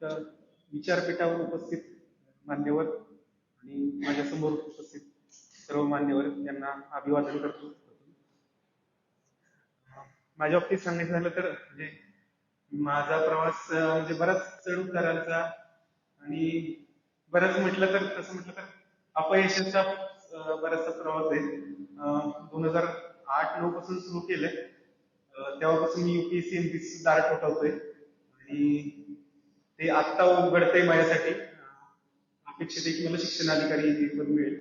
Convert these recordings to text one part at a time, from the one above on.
तर विचारपीठावर उपस्थित मान्यवर आणि माझ्यासमोर उपस्थित सर्व मान्यवर यांना अभिवादन करतो. माझ्या बाबतीत सांगायचं झालं तर म्हणजे माझा प्रवास म्हणजे बराच चढ उतारांचा आणि बरंच म्हटलं तर तसं म्हटलं तर अपयशाचा बराचसा प्रवास आहे. दोन हजार आठ नऊ पासून सुरू केलंय. तेव्हापासून मी युपीएससी एमपीएससी दार ठोठावतोय. आणि ते आत्ता उघडतंय माझ्यासाठी. अपेक्षित आहे की मला शिक्षणाधिकारी पद मिळेल.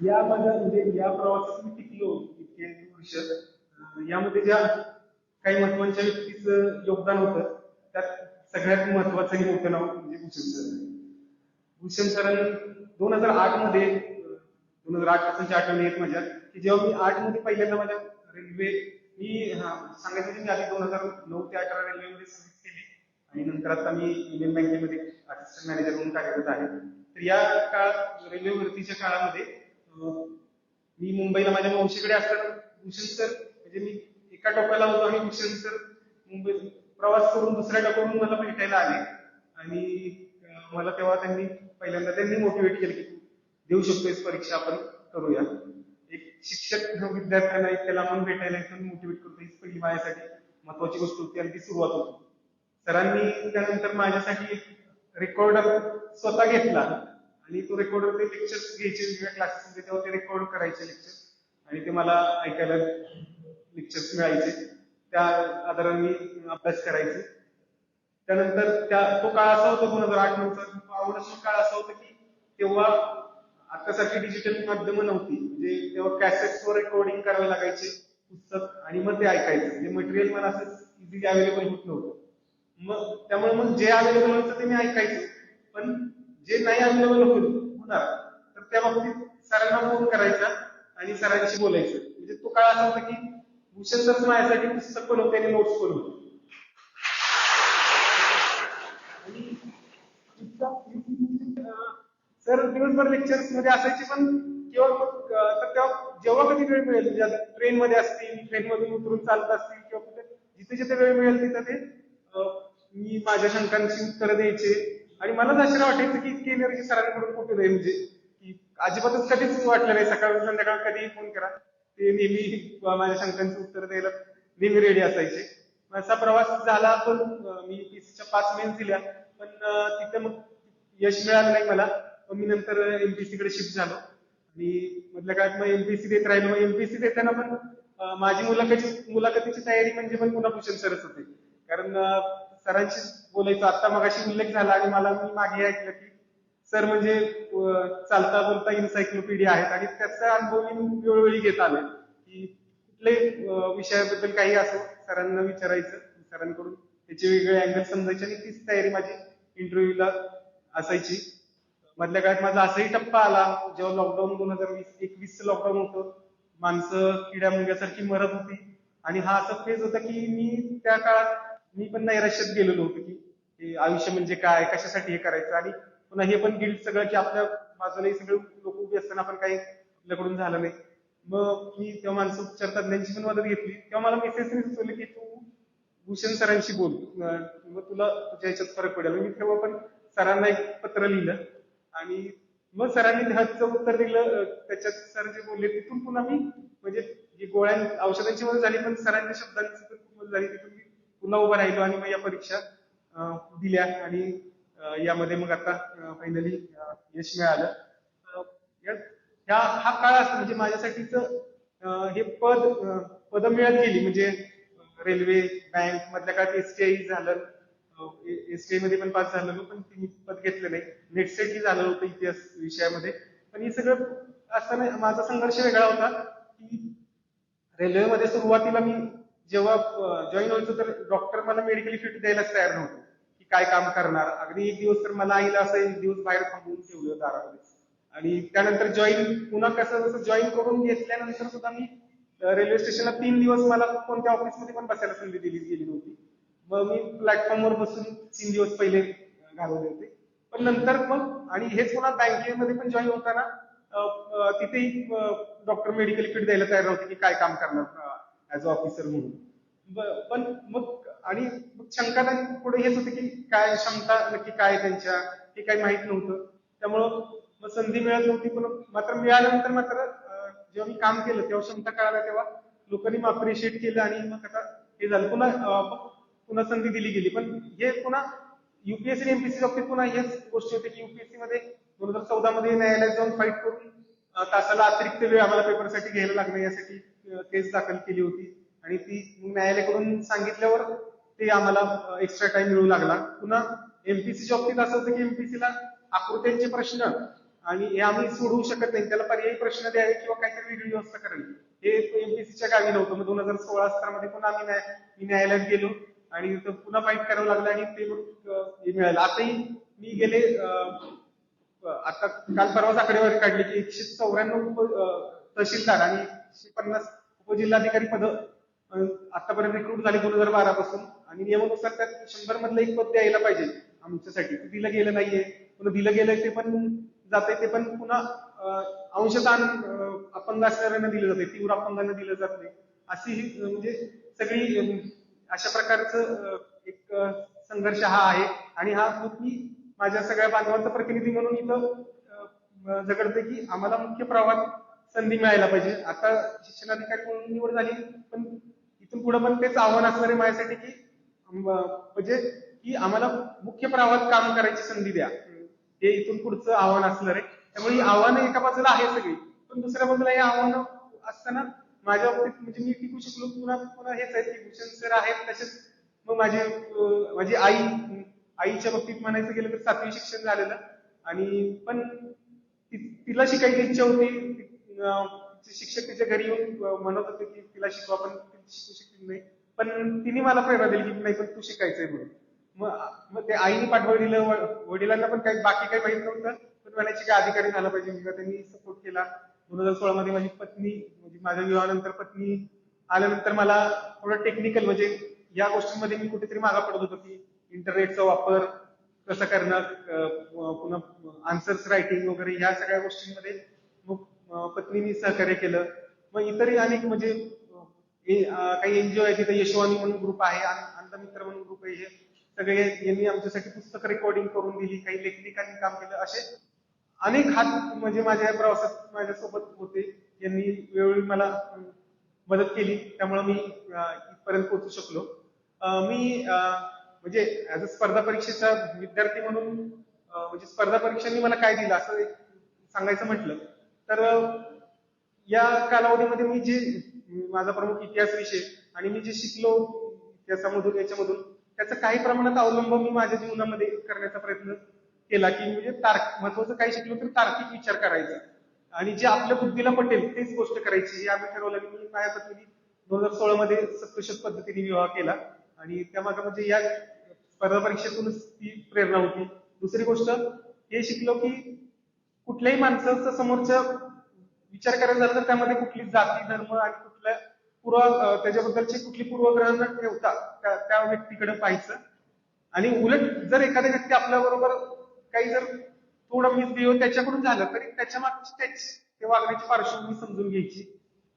या माझ्या म्हणजे या प्रवासात मी टिकलो इतके वर्ष. यामध्ये ज्या काही महत्त्वाच्या व्यक्तीचं योगदान होतं त्यात सगळ्यात महत्वाचं आणि मोठं नाव म्हणजे भूषण सर भूषण सरांनी दोन हजार आठमध्ये दोन हजार आठ पासूनची आठवण येत माझ्या की जेव्हा मी आठमध्ये पहिल्यांदा माझ्या रेल्वे मी हा, सांगायचं की मी आधी दोन हजार नऊ ते अठरा रेल्वेमध्ये सर्व्हिस केली. आणि नंतर आता मी इंडियन बँकेमध्ये असिस्टंट मॅनेजर म्हणून कार्यरत आहे. तर या काळात रेल्वे भरतीच्या काळामध्ये मी मुंबईला माझ्या मावशीकडे असताना भूषण सर म्हणजे मी एका टोकाला होतो आणि भूषण सर मुंबई प्रवास करून दुसऱ्या टोकावरून मला भेटायला आले. आणि मला तेव्हा त्यांनी पहिल्यांदा त्यांनी मोटिवेट केलं की देऊ शकतो परीक्षा आपण करूया. एक शिक्षक विद्यार्थ्यांना त्याला आपण भेटायला येतो मोटिवेट करतो. हीच पहिली माझ्यासाठी महत्वाची गोष्ट होती आणि ती सुरुवात होती. सरांनी त्यानंतर माझ्यासाठी एक रेकॉर्डर स्वतः घेतला आणि तो रेकॉर्डर ते लेक्चर्स घ्यायचे वेगवेगळ्या क्लासेसमध्ये तेव्हा ते रेकॉर्ड करायचे लेक्चर आणि ते मला ऐकायला लेक्चर्स मिळायचे. त्या आधाराने मी अभ्यास करायचे. त्यानंतर त्या तो काळ असा होता दोन हजार आठ नंतर आवडचा काळ असा होता की तेव्हा आतासारखी डिजिटल माध्यम नव्हती. म्हणजे तेव्हा कॅसेट्सवर रेकॉर्डिंग करावे लागायचे पुस्तक आणि मग ते ऐकायचं. म्हणजे मटेरियल मला असं इझिली अवेलेबल होत नव्हतं. मग त्यामुळे मग जे अवेलेबल होतं ते मी ऐकायचं. पण जे नाही अवेलेबल होणार तर त्या बाबतीत सरांना फोन करायचा आणि सरांशी बोलायचं. म्हणजे तो काळ असा होता की भूषण सर माझ्यासाठी पुस्तक पण होते आणि नोट्स पण होते आणि तर दिवसभर लेक्चर्समध्ये असायचे पण किंवा मग तर तेव्हा जेव्हा कधी वेळ मिळेल म्हणजे ट्रेन मध्ये असतील ट्रेन मधून उतरून चालत असतील किंवा कुठे जिथे जिथे वेळ मिळेल तिथे ते मी माझ्या शंकांची उत्तरं द्यायचे. आणि मला आश्चर्य वाटायचं की इतकी एनर्जी सरांकडून कुठे जाईल म्हणजे की अजिबातच कधीच वाटलं नाही. सकाळ संध्याकाळ कधीही फोन करा. ते नेहमी माझ्या शंकांची उत्तर द्यायला नेहमी रेडी असायचे. असा प्रवास झाला पण मी पीसीच्या पाच मेन्स दिल्या. पण तिथे मग यश मिळालं नाही मला. मग मी नंतर एमपीसी कडे शिफ्ट झालो. आणि मधल्या काळात मग एमपीसी देत राहिलो. मग एमपीसी देताना पण माझी मुलाखतीची मुलाखतीची तयारी म्हणजे पण पुन्हा भूषण सरच होते. कारण सरांशी बोलायचं. आता मगाशी उल्लेख झाला आणि मला मी मागे ऐकलं की सर म्हणजे चालता बोलता इन्सायक्लोपीडिया आहेत. आणि त्याचा अनुभव मी वेळोवेळी घेत आलोय. की कुठले विषयाबद्दल काही असो सरांना विचारायचं सरांकडून. त्याचे वेगळे अँगल समजायचे आणि तीच तयारी माझी इंटरव्ह्यूला असायची. मधल्या काळात माझा असाही टप्पा आला जेव्हा लॉकडाऊन दोन हजार वीस एकवीसचं लॉकडाऊन होतं. माणसं किड्या मुंग्यासारखी मरत होती. आणि हा असा फेज होता की मी त्या काळात मी पण नैराश्यात गेलेलो होतो की आयुष्य म्हणजे काय कशासाठी हे करायचं? आणि पुन्हा हे पण गिल्ट सगळं की आपल्या बाजूलाही सगळे लोक उभी असताना आपण काही आपल्याकडून झालं नाही. मग मी तेव्हा माणसं उपचार तज्ञांची पण मदत घेतली. तेव्हा मला मेसेजने सुचवलं की तू भूषण सरांशी बोल. मग तुला तुझ्या ह्याच्यात फरक पडेल. मी तेव्हा पण सरांना एक पत्र लिहिलं. आणि मग सरांनी हद्दचं उत्तर दिलं त्याच्यात सर जे बोलले तिथून पुन्हा मी म्हणजे जी गोळ्या औषधांची मदत झाली पण सरांच्या शब्दांची पण खूप मदत झाली. तिथून मी पुन्हा उभं राहिलो आणि मग या परीक्षा दिल्या आणि यामध्ये मग आता फायनली यश मिळालं. ह्या हा काळ असतो म्हणजे माझ्यासाठीच हे पद पद मिळत गेली. म्हणजे रेल्वे बँक मधल्या काळात एसटीआय झालं. एसटीआयमध्ये पण पास झालेलो पण ते मी पद घेतलं नाही. नेट सेट झालं होतं इतिहास विषयामध्ये. पण हे सगळं असताना माझा संघर्ष वेगळा होता की रेल्वेमध्ये सुरुवातीला मी जेव्हा जॉईन व्हायचो तर डॉक्टर मला मेडिकली फिट द्यायलाच तयार नव्हतं. की काय काम करणार? अगदी एक दिवस तर मला आईला असं एक दिवस बाहेर थांबवून ठेवलं दारामध्ये आणि त्यानंतर जॉईन पुन्हा कसं जसं जॉईन करून घेतल्यानंतर सुद्धा मी रेल्वे स्टेशनला तीन दिवस मला कोणत्या ऑफिसमध्ये पण बसायला संधी दिली गेली नव्हती. मग मी प्लॅटफॉर्मवर बसून तीन दिवस पहिले घालवले होते. पण नंतर मग आणि हेच मला बँकेमध्ये पण जॉईन होताना तिथेही डॉक्टर मेडिकल किट द्यायला तयार नव्हते की काय काम करणार ऍज अ ऑफिसर म्हणून. पण मग आणि मग शंका पुढे हेच होते की काय क्षमता नक्की काय त्यांच्या हे काही माहीत नव्हतं. त्यामुळं मग संधी मिळत नव्हती पण मात्र मिळाल्यानंतर मात्र जेव्हा मी काम केलं तेव्हा क्षमता कळाल्या तेव्हा लोकांनी मग अप्रिशिएट केलं आणि मग आता हे झालं. पुन्हा पुन्हा संधी दिली गेली. पण हे पुन्हा युपीएससी आणि एमपीएससी बाबतीत पुन्हा हेच गोष्टी होते की युपीएससी मध्ये दोन हजार चौदा मध्ये न्यायालयात जाऊन फाईट करून तासाला अतिरिक्त वेळ आम्हाला पेपरसाठी घ्यायला लागणं यासाठी केस दाखल केली होती. आणि ती न्यायालयाकडून सांगितल्यावर ते आम्हाला एक्स्ट्रा टाइम मिळू लागला. पुन्हा एमपीसीच्या बाबतीत असं होतं की एमपीसीला आकृत्यांचे प्रश्न आणि हे आम्ही सोडवू शकत नाही. त्याला पर्यायी प्रश्न द्यावे किंवा काहीतरी वेगळी व्यवस्था करावी. हे एमपीसीच्या गावी नव्हतं. मग दोन हजार सोळा सतरा मध्ये पुन्हा आम्ही न्याय- न्यायालयात गेलो. आणि पुन्हा फाईट करावं लागलं आणि ते मग हे मिळालं. आताही मी गेले आता काल परवाच आकडेवारी काढली की एकशे चौऱ्याण्णव उप तहसीलदार आणि एकशे पन्नास उपजिल्हाधिकारी पद आतापर्यंत रिक्रूट झाले दोन हजार बारा पासून आणि नियमानुसार त्यात शंभर मधलं एक पद द्यायला पाहिजे आमच्यासाठी. दिलं गेलं नाहीये. पुन्हा दिलं गेलंय ते पण जाते ते पण पुन्हा अंशदान अपंग असणाऱ्यांना दिलं जाते तीव्र अपंगांना दिलं जात नाही. अशी ही म्हणजे सगळी अशा प्रकारचं एक संघर्ष हा आहे. आणि हा मी माझ्या सगळ्या बांधवांचा प्रतिनिधी म्हणून इथं झगडते की आम्हाला मुख्य प्रवाहात संधी मिळायला पाहिजे. आता शिक्षणाधिकारी म्हणून निवड झाली पण इथून पुढे पण तेच आव्हान असणार आहे माझ्यासाठी की म्हणजे की आम्हाला मुख्य प्रवाहात काम करायची संधी द्या. हे इथून पुढचं आव्हान असणार आहे. त्यामुळे ही आव्हानं एका बाजूला आहे सगळी पण दुसऱ्या बाजूला हे आव्हानं असताना माझ्या बाबतीत म्हणजे मी टिकू शकलो पुन्हा पुन्हा हेच आहे की भूषण सर आहेत तसेच मग माझी माझी आई आईच्या बाबतीत म्हणायचं गेलं तर सातवी शिक्षण झालेलं. आणि पण तिला शिकायची इच्छा होती. शिक्षक तिच्या घरी येऊन म्हणत होते की तिला शिकवा पण शिकू शकली नाही. पण तिने मला प्रेरणा दिली की नाही पण तू शिकायचंय म्हणून. मग मग ते आईने पाठवलेलं वडिलांना पण काही बाकी काही माहीत नव्हतं. पण म्हणायची काय अधिकारी झाला पाहिजे त्यांनी सपोर्ट केला. दोन हजार सोळा मध्ये माझी पत्नी म्हणजे माझ्या विवाहानंतर पत्नी आल्यानंतर मला थोडं टेक्निकल म्हणजे या गोष्टींमध्ये मी कुठेतरी मागा पडत होतो की इंटरनेटचा वापर कसं करणं पुन्हा आन्सर्स रायटिंग वगैरे ह्या सगळ्या गोष्टींमध्ये मग पत्नीनी सहकार्य केलं. मग इतरही अनेक म्हणजे काही एनजीओ आहे तिथे यशवानी म्हणून ग्रुप आहे अंधमित्र म्हणून ग्रुप आहे हे सगळे यांनी आमच्यासाठी पुस्तक रेकॉर्डिंग करून दिली काही लेखनिकांनी काम केलं असे अनेक हात म्हणजे माझ्या प्रवासात माझ्यासोबत होते. यांनी वेळोवेळी मला मदत केली. त्यामुळे मी इथपर्यंत पोहोचू शकलो. मी म्हणजे ऍज अ स्पर्धा परीक्षेचा विद्यार्थी म्हणून म्हणजे स्पर्धा परीक्षांनी मला काय दिलं असं एक सांगायचं म्हटलं तर या कालावधीमध्ये मी जे माझा प्रमुख इतिहास विषय आणि मी जे शिकलो इतिहासामधून याच्यामधून त्याचा काही प्रमाणात अवलंब मी माझ्या जीवनामध्ये करण्याचा प्रयत्न केला की म्हणजे तार्क महत्वाचं काही शिकलो तर तार्किक विचार करायचा. आणि जे आपल्या बुद्धीला पटेल तेच गोष्ट करायची. हे आम्ही ठरवलं आणि मी माझ्या तुम्ही दोन हजार सोळा मध्ये सत्कर्षद पद्धतीने विवाह केला. आणि त्यामागे म्हणजे या स्पर्धा परीक्षेतूनच ती प्रेरणा होती. दुसरी गोष्ट हे शिकलो की कुठल्याही माणसाचा समोरच्या विचार करायला झाला तर त्यामध्ये कुठली जाती धर्म आणि कुठल्या पूर्व त्याच्याबद्दलची कुठली पूर्वग्रह न ठेवता त्या त्या व्यक्तीकडे पाहायचं. आणि उलट जर एखादा व्यक्ती आपल्याबरोबर काही जर थोडं मिसबिहेव त्याच्याकडून झालं तरी त्याच्या मागची त्याच ते वागण्याची पार्श्वभूमी समजून घ्यायची.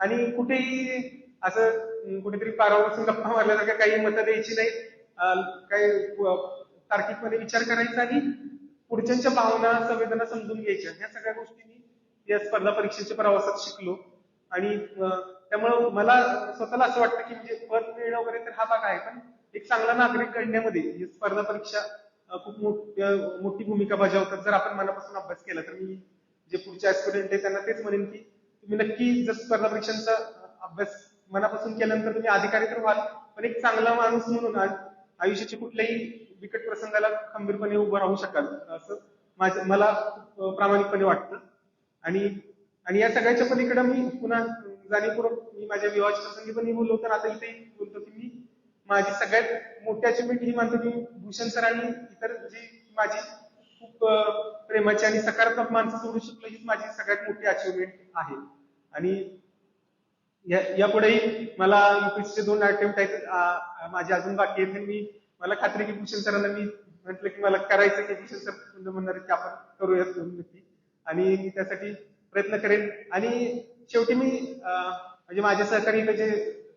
आणि कुठेही असं कुठेतरी पारावर गप्पा मारल्यासारखं काही मतं द्यायची नाही. काही तार्किकपणे विचार करायचा आणि पुढच्यांच्या भावना संवेदना समजून घ्यायच्या. ह्या सगळ्या गोष्टी मी या स्पर्धा परीक्षेच्या प्रवासात शिकलो. आणि त्यामुळं मला स्वतःला असं वाटतं की म्हणजे पद मिळणं वगैरे तर हा भाग आहे पण एक चांगला नागरिक घडण्यामध्ये ही स्पर्धा परीक्षा खूप मोठी मोठी भूमिका बजावतात. जर आपण मनापासून अभ्यास केला तर मी जे पुढचे ऍस्पिरंट आहे त्यांना तेच म्हणेन की तुम्ही नक्की जर स्पर्धा परीक्षांचा अभ्यास मनापासून केल्यानंतर तुम्ही अधिकारी तर व्हाल पण एक चांगला माणूस म्हणून आ- आयुष्याच्या कुठल्याही बिकट प्रसंगाला खंबीरपणे उभं राहू शकाल असं माझं मला खूप, प्रामाणिकपणे वाटतं. आणि आणि या सगळ्याच्या पलीकडे मी पुन्हा जाणीवपूर्वक मी माझ्या विवाहाच्या प्रसंगी पण मी बोललो तर आता इथे बोलतो की मी माझी सगळ्यात मोठी अचिव्हमेंट ही मानतो की भूषण सरांनी इतर जी माझी खूप प्रेमाची आणि सकारात्मक माणसं सोडू शकलो हीच माझी सगळ्यात मोठी अचिव्हमेंट आहे. आणि या यापुढेही मला युपीएसचे दोन अटेम्प्ट आहेत माझे अजून बाकी आहेत. मी मला खात्री की भूषण सरांना मी म्हटलं की मला करायचं की भूषण सर म्हणणार की आपण करूयात नक्की आणि मी त्यासाठी प्रयत्न करेन. आणि शेवटी मी म्हणजे माझे सहकारी जे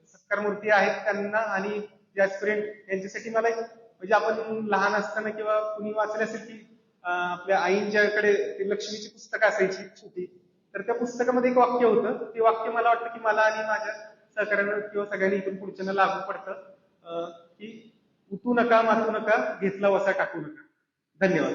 सत्कार मूर्ती आहेत त्यांना आणि जे ऍस्पिरंट यांच्यासाठी मला एक म्हणजे आपण लहान असताना किंवा कुणी वाचले असेल की आपल्या आईंच्याकडे ते लक्ष्मीची पुस्तकं असायची छोटी तर त्या पुस्तकामध्ये एक वाक्य होतं. ते वाक्य मला वाटतं की मला आणि माझ्या सहकार्यांना किंवा सगळ्यांनी इथून पुढच्यांना लागू पडतं की उतू नका मातू नका घेतला वसा टाकू नका. धन्यवाद.